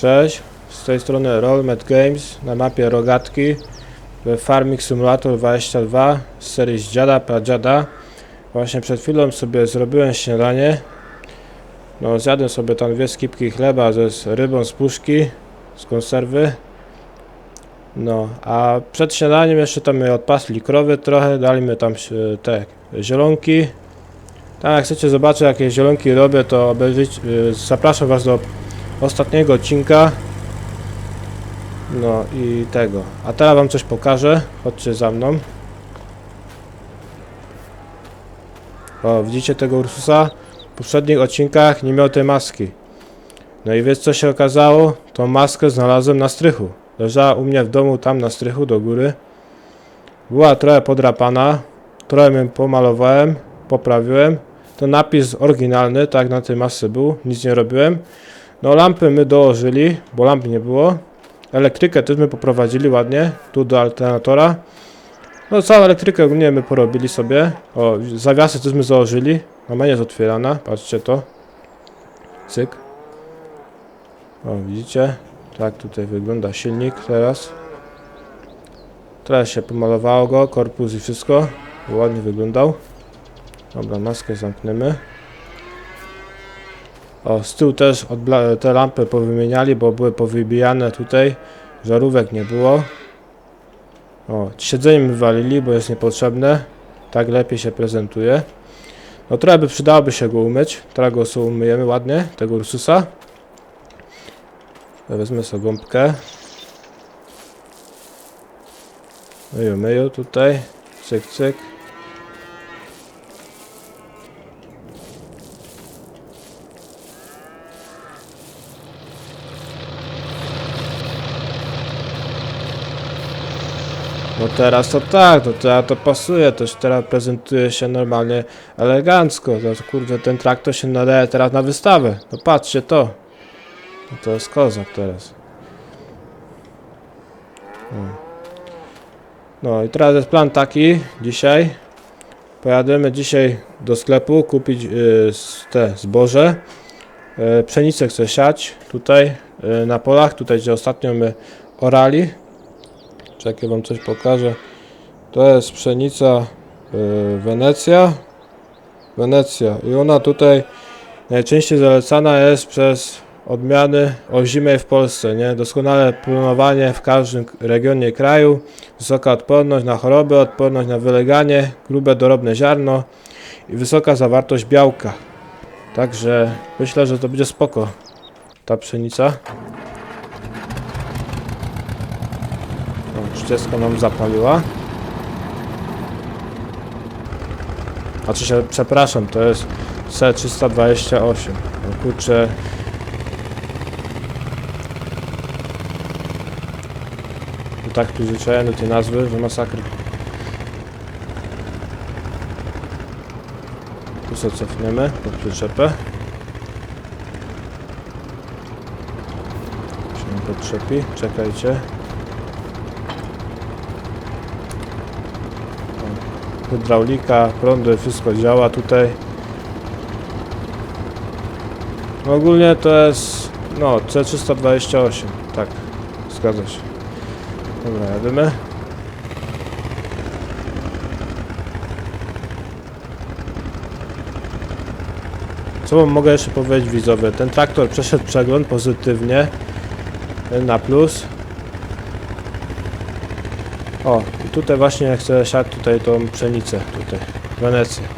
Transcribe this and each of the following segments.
Cześć, z tej strony Rollmet Games na mapie Rogatki w Farming Simulator 22 z serii z dziada pradziada. Właśnie przed chwilą sobie zrobiłem śniadanie. No zjadłem sobie tam dwie skipki chleba ze rybą z puszki, z konserwy. No, a przed śniadaniem jeszcze tam odpasli krowy trochę, dali mi tam te zielonki. Tam jak chcecie zobaczyć jakie zielonki robię, to e, zapraszam was do ostatniego odcinka. No i tego. A teraz wam coś pokażę. Chodźcie za mną. O, widzicie tego Ursusa? W poprzednich odcinkach nie miał tej maski. No i wiesz co się okazało? Tą maskę znalazłem na strychu. Leżała u mnie w domu tam na strychu do góry. Była trochę podrapana. Trochę ją pomalowałem, poprawiłem. To napis oryginalny, tak na tej masce był. Nic nie robiłem. No lampy my dołożyli, bo lamp nie było. Elektrykę też my poprowadzili ładnie, tu do alternatora. No całą elektrykę ogólnie my porobili sobie. O, zawiasy też my założyli. Mama jest otwierana, patrzcie to. Cyk. O, widzicie? Tak tutaj wygląda silnik teraz. Teraz się pomalowało go, korpus i wszystko. Ładnie wyglądał. Dobra, maskę zamkniemy. O, z tyłu też te lampy powymieniali, bo były powybijane tutaj. Żarówek nie było. O, siedzenie wywalili, bo jest niepotrzebne. Tak lepiej się prezentuje. No trochę by przydałoby się go umyć. Teraz go sobie umyjemy ładnie, tego Ursusa. Wezmę sobie gąbkę. Myju, myju tutaj. Cyk, cyk. No teraz to tak, no teraz to pasuje, też teraz prezentuje się normalnie elegancko. No to kurde, ten traktor się nadaje teraz na wystawę. No patrzcie to. No to jest kozak teraz. Hmm. No i teraz jest plan taki dzisiaj. Pojadziemy dzisiaj do sklepu kupić y, s- te zboże. Y, pszenicę chcę siać tutaj y, na polach, tutaj gdzie ostatnio my orali. Czekaj, wam coś pokażę. To jest pszenica y, Wenecja. Wenecja. I ona tutaj najczęściej zalecana jest przez odmiany ozimej w Polsce, nie? Doskonale plonowanie w każdym regionie kraju, wysoka odporność na choroby, odporność na wyleganie, grube dorobne ziarno i wysoka zawartość białka. Także myślę, że to będzie spoko ta pszenica. O, 30 nam zapaliła. Znaczy się, przepraszam, to jest C328. No kurczę. Tu tak przyzwyczajony do tej nazwy, że masakra. Tu sobie cofniemy pod przyczepę. Się podczepi, czekajcie. Hydraulika, prądy, wszystko działa tutaj. Ogólnie to jest no C328, tak, zgadza się. Dobra, jadymy. Co wam mogę jeszcze powiedzieć widzowie? Ten traktor przeszedł przegląd pozytywnie na plus. O, i tutaj właśnie chcę siać tutaj tą pszenicę, tutaj, Wenecję.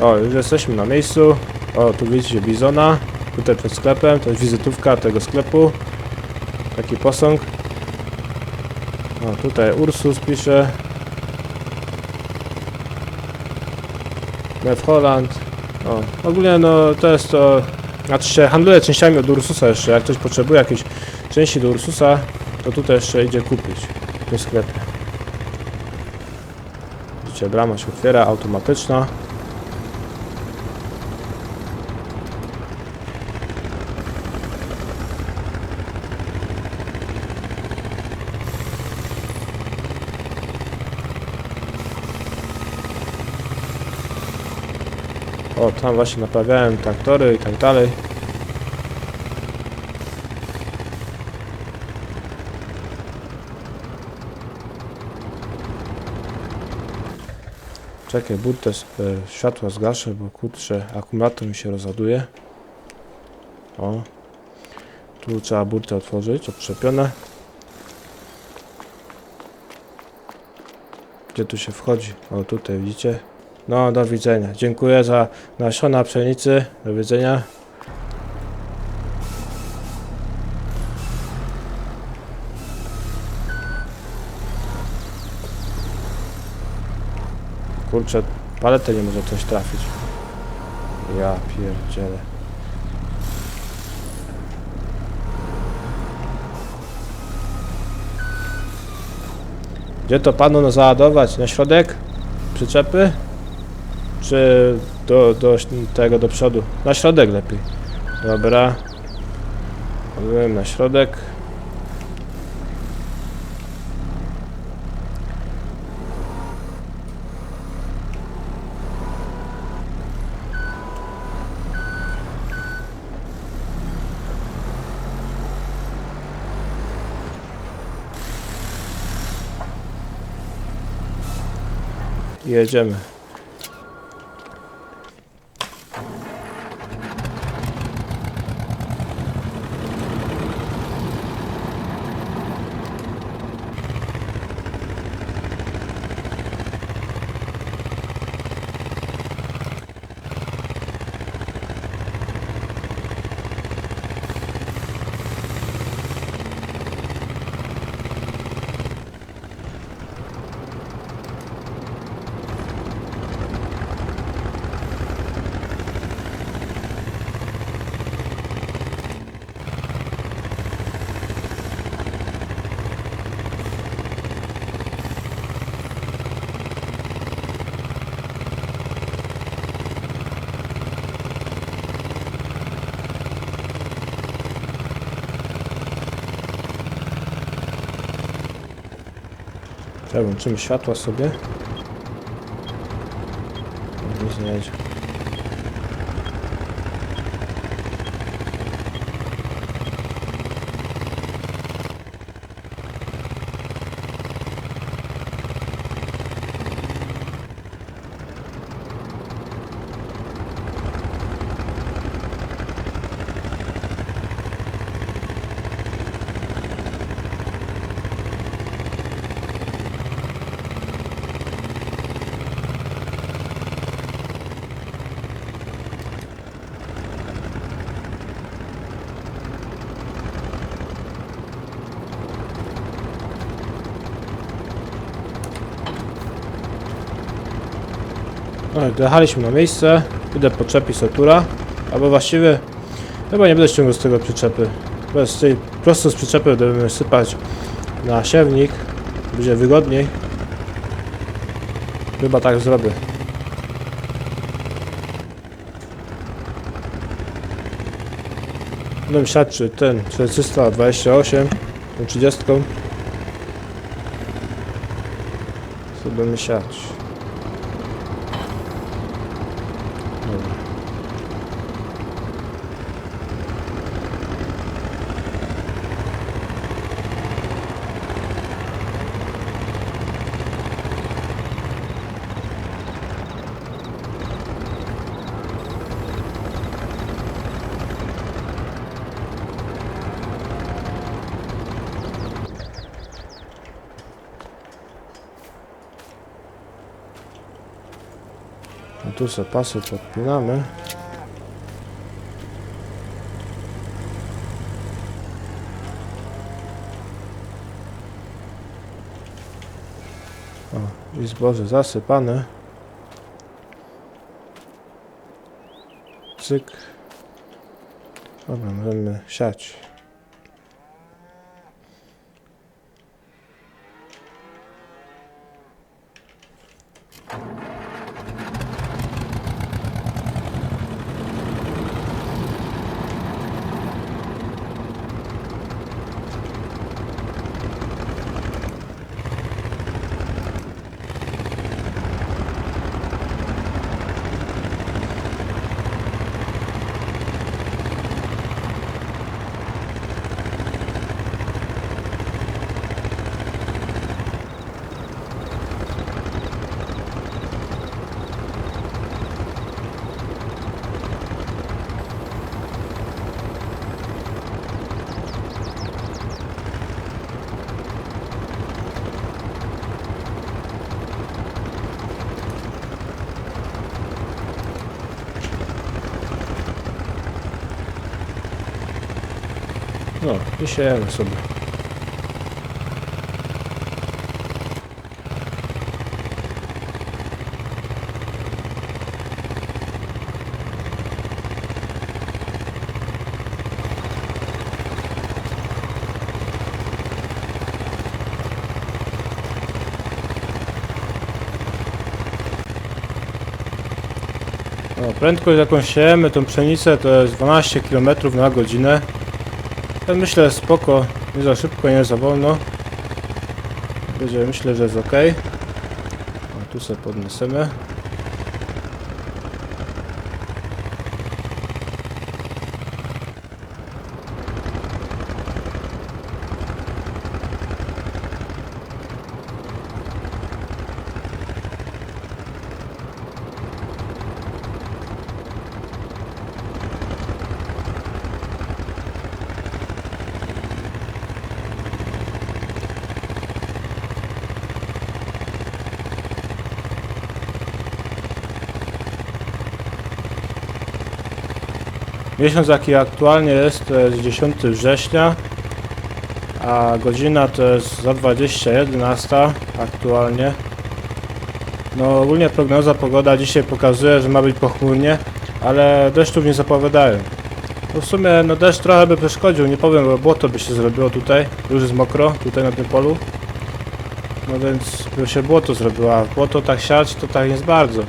O, już jesteśmy na miejscu. O, tu widzicie bizona. Tutaj przed sklepem, to jest wizytówka tego sklepu. Taki posąg. O, tutaj Ursus pisze. Mew Holland. O, ogólnie no to jest to... Znaczy się handluje częściami od Ursusa jeszcze. Jak ktoś potrzebuje jakiejś części do Ursusa, to tutaj jeszcze idzie kupić w tym sklepie. Widzicie, brama się otwiera, automatyczna. O, tam właśnie naprawiałem traktory i tak dalej. Czekaj, burtę z- e, światła zgaszę, bo kurczę, akumulator mi się rozładuje. O. Tu trzeba burtę otworzyć, odczepione. Gdzie tu się wchodzi? O, tutaj widzicie? No, do widzenia. Dziękuję za nasiona pszenicy. Do widzenia. Kurczę, paletę nie może coś trafić. Ja pierdzielę. Gdzie to panu no załadować? Na środek? Przyczepy? Czy do, do tego do przodu? Na środek lepiej. Dobra. Byłem na środek. Jedziemy. Czekaj, włączymy światła sobie. Nie jedzie. Dojechaliśmy na miejsce. Idę podczepić Satura. Albo właściwie chyba nie będę ściągał z tego przyczepy. Bez tej prosto z przyczepy będziemy sypać na siewnik. Będzie wygodniej. Chyba tak zrobię. Będę siać czy ten 428 tą 30 co będę siać. Tu sobie pasy podpinamy. O, i zboże zasypane. Cyk. Dobra, możemy siać. I siejemy sobie. Prędkość jaką siejemy tą pszenicę to jest 12 km na godzinę. Ja myślę spoko, nie za szybko, nie za wolno. Myślę, że jest ok. Tu sobie podniesiemy. Miesiąc jaki aktualnie jest to jest 10 września, a godzina to jest za 21 aktualnie. No ogólnie prognoza pogoda dzisiaj pokazuje, że ma być pochmurnie, ale deszczów nie zapowiadają. No w sumie no deszcz trochę by przeszkodził, nie powiem, bo błoto by się zrobiło tutaj, już jest mokro, tutaj na tym polu. No więc by się błoto zrobiło, a w błoto tak siać to tak jest bardzo.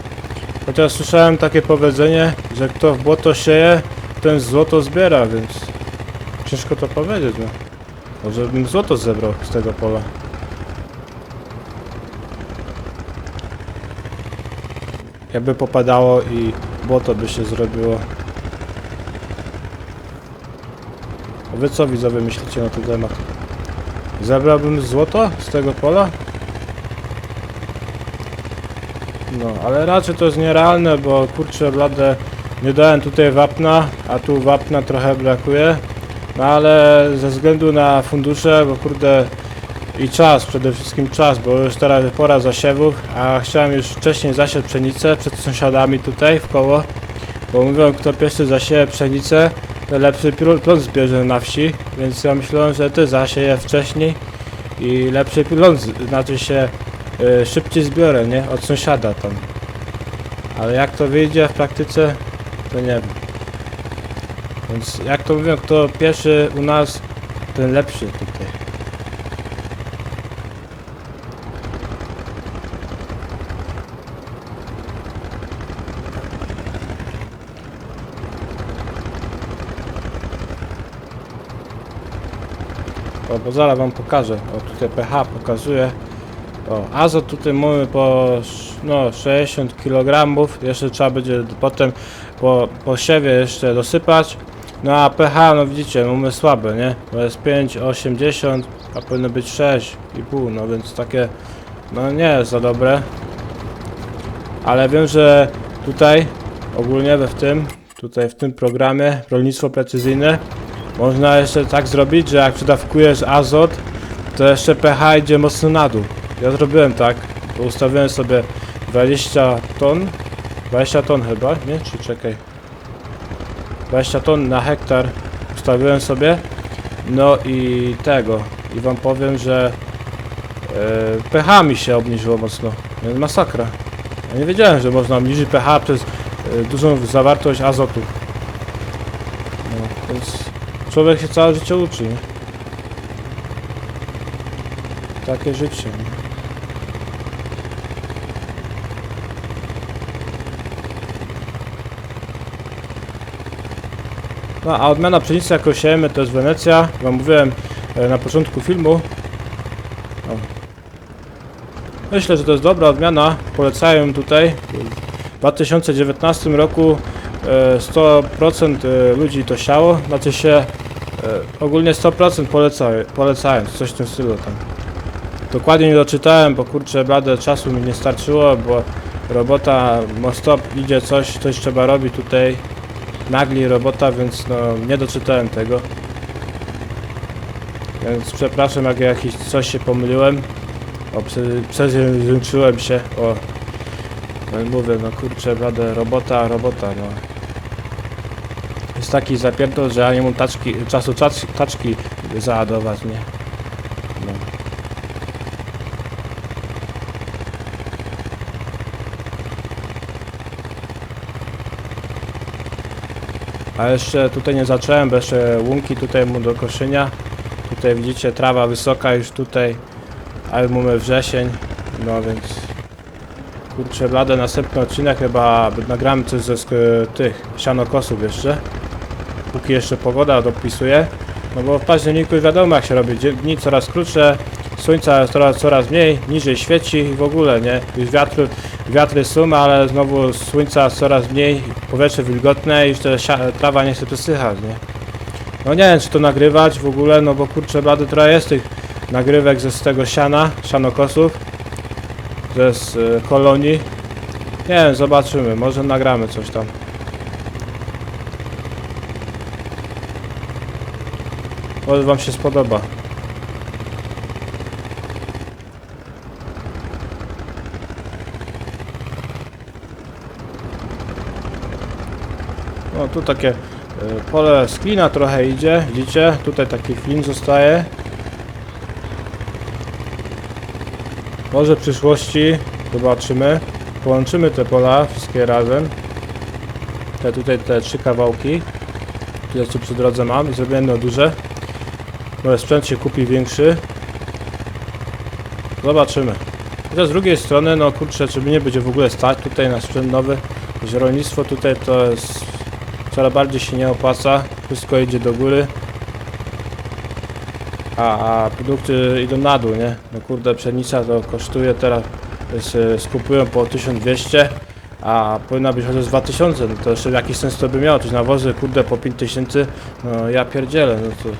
Chociaż słyszałem takie powiedzenie, że kto w błoto sieje, ten złoto zbiera, więc ciężko to powiedzieć, no. Może bym złoto zebrał z tego pola. Jakby popadało i błoto by się zrobiło. A wy co widzowie myślicie na ten temat? Zebrałbym złoto z tego pola? No, ale raczej to jest nierealne, bo kurczę blade nie dałem tutaj wapna, a tu wapna trochę brakuje. No ale ze względu na fundusze, bo kurde i czas, przede wszystkim czas, bo już teraz pora zasiewów, a chciałem już wcześniej zasiać pszenicę przed sąsiadami tutaj w koło, bo mówią kto pierwszy zasieje pszenicę, to lepszy plon zbierze na wsi, więc ja myślałem, że ty zasieję wcześniej i lepszy plon, znaczy się y, szybciej zbiorę, nie? Od sąsiada tam. Ale jak to wyjdzie w praktyce, to nie wiem. Więc jak to mówią, kto pierwszy u nas, ten lepszy tutaj. O, bo zaraz wam pokażę. O, tutaj pH pokazuje. O, azot tutaj mamy po no, 60 kg. Jeszcze trzeba będzie potem po, po jeszcze dosypać. No a pH, no widzicie, mamy słabe, nie? To jest 5,80, a powinno być 6,5, no więc takie, no nie jest za dobre. Ale wiem, że tutaj, ogólnie we w tym, tutaj w tym programie rolnictwo precyzyjne, można jeszcze tak zrobić, że jak przydawkujesz azot, to jeszcze pH idzie mocno na dół. Ja zrobiłem tak, ustawiłem sobie 20 ton, 20 ton chyba, nie? Czy czekaj. 20 ton na hektar ustawiłem sobie. No i tego. I wam powiem, że e, pH mi się obniżyło mocno. Więc Masakra. Ja nie wiedziałem, że można obniżyć pH przez e, dużą zawartość azotu. No, więc człowiek się całe życie uczy, nie? Takie życie. Nie? No a odmiana pszenicy jaką siejemy to jest Wenecja, wam mówiłem e, na początku filmu. O. Myślę, że to jest dobra odmiana, polecają tutaj. W 2019 roku e, 100% e, ludzi to siało, znaczy się e, ogólnie 100% polecają, polecają, coś w tym stylu tam. Dokładnie nie doczytałem, bo kurczę blade czasu mi nie starczyło, bo robota stop idzie coś, coś trzeba robić tutaj nagli robota, więc no nie doczytałem tego. Więc przepraszam, jak jakiś coś się pomyliłem. O, prze, przejęzyczyłem się. O, no mówię, no kurczę, blade robota, robota, no. Jest taki zapierdol, że ja nie mam taczki, czasu taczki załadować, nie? A jeszcze tutaj nie zacząłem, bo jeszcze łunki tutaj mu do koszenia. Tutaj widzicie trawa wysoka już tutaj, ale mamy wrzesień, no więc kurczę blade następny odcinek chyba nagramy coś ze tych sianokosów jeszcze. Póki jeszcze pogoda dopisuje. No bo w październiku wiadomo jak się robi, dni coraz krótsze, słońca coraz, coraz mniej, niżej świeci i w ogóle, nie? Już wiatry, wiatry są, ale znowu słońca coraz mniej, powietrze wilgotne i już trawa nie chce przysychać, nie? No nie wiem czy to nagrywać w ogóle, no bo kurczę blady trochę jest tych nagrywek ze z tego siana, sianokosów, ze z y, kolonii. Nie wiem, zobaczymy, może nagramy coś tam. Może wam się spodoba. No tu takie y, pole z klina trochę idzie, widzicie? Tutaj taki flin zostaje. Może w przyszłości zobaczymy. Połączymy te pola wszystkie razem. Te tutaj te trzy kawałki. Tyle co przy drodze mam i zrobię jedno duże. Może sprzęt się kupi większy. Zobaczymy. Chociaż z drugiej strony, no kurczę, czy mnie będzie w ogóle stać tutaj na sprzęt nowy. Rolnictwo tutaj to jest coraz bardziej się nie opłaca. Wszystko idzie do góry. A, a produkty idą na dół, nie? No kurde, pszenica to kosztuje teraz, e, skupują po 1200, a powinna być chociaż 2000, no to jeszcze jakiś sens to by miało, coś nawozy, kurde, po 5000, no ja pierdzielę, no to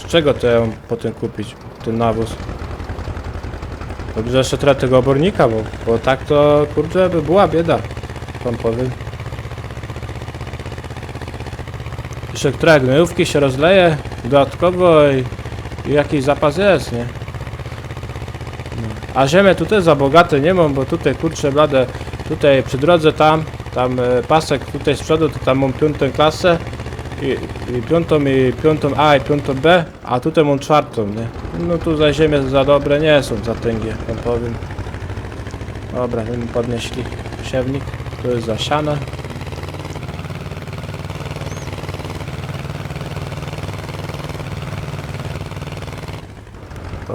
z czego to ja potem kupić, ten nawóz? Dobrze jeszcze trochę tego obornika, bo, bo tak to, kurde, by była bieda, wam powiem. Jeszcze trochę gnojówki się rozleje dodatkowo i i jakiś zapas jest, nie? A ziemię tutaj za bogate nie mam, bo tutaj kurczę blade, tutaj przy drodze tam, tam e, pasek tutaj z przodu, to tam mam piątą klasę i, i piątą i piątą A i piątą B, a tutaj mam czwartą, nie? No tu za ziemię za dobre nie są za tęgie, powiem. Dobra, my podnieśli siewnik, tu jest zasiane.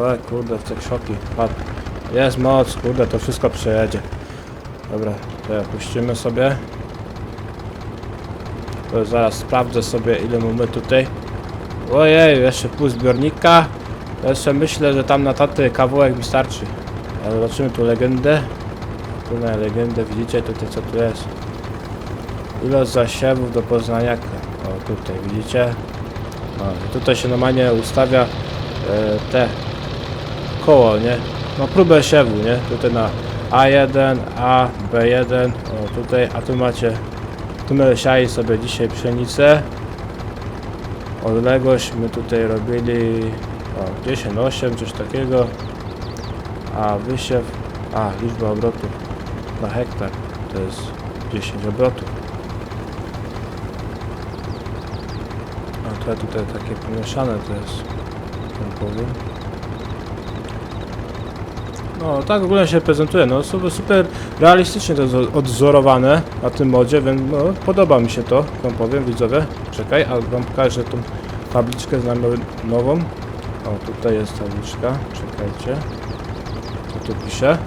O kurde, te krzoki. Patrz. Jest moc, kurde, to wszystko przejedzie. Dobra, to ja puścimy sobie. To zaraz sprawdzę sobie ile mamy tutaj. Ojej, jeszcze pół zbiornika. Jeszcze myślę, że tam na taty kawałek mi starczy. Ale zobaczymy tu legendę. Tu na legendę widzicie tutaj co tu jest. Ilość zasiewów do poznaniaka. O tutaj widzicie. O, tutaj się normalnie ustawia e, te koło, nie? No próbę siewu, nie? Tutaj na A1, A, B1, o tutaj, a tu macie, tu my siali sobie dzisiaj pszenicę. Odległość my tutaj robili, o 10, 8, coś takiego. A wysiew, a liczba obrotów na hektar to jest 10 obrotów. A to tutaj takie pomieszane to jest, tak powiem. No, tak w ogóle się prezentuje, no super, super realistycznie to jest odwzorowane na tym modzie, więc no, podoba mi się to, wam powiem widzowie. Czekaj, a wam pokażę tą tabliczkę z nami nową. O, tutaj jest tabliczka, czekajcie. Co tu pisze?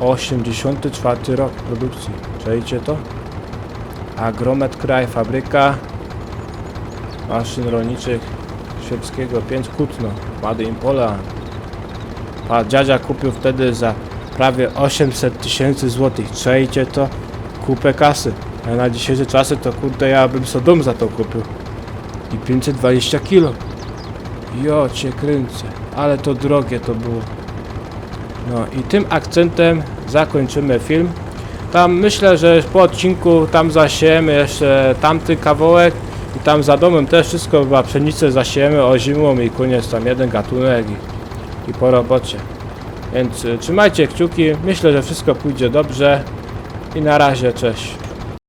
84 rok produkcji, czajcie to? Agromet Kraj, fabryka maszyn rolniczych Świerskiego 5 Kutno, Made in Poland. A dziadzia kupił wtedy za prawie 800 tysięcy złotych. Czajcie to? Kupę kasy. A na dzisiejsze czasy to kurde ja bym sobie dom za to kupił. I 520 kilo. Jo cię kręcę. Ale to drogie to było. No i tym akcentem zakończymy film. Tam myślę, że po odcinku tam zasiejemy jeszcze tamty kawałek i tam za domem też wszystko chyba pszenicę zasiejemy ozimą i koniec tam jeden gatunek i, po robocie. Więc y, trzymajcie kciuki, myślę, że wszystko pójdzie dobrze i na razie, cześć.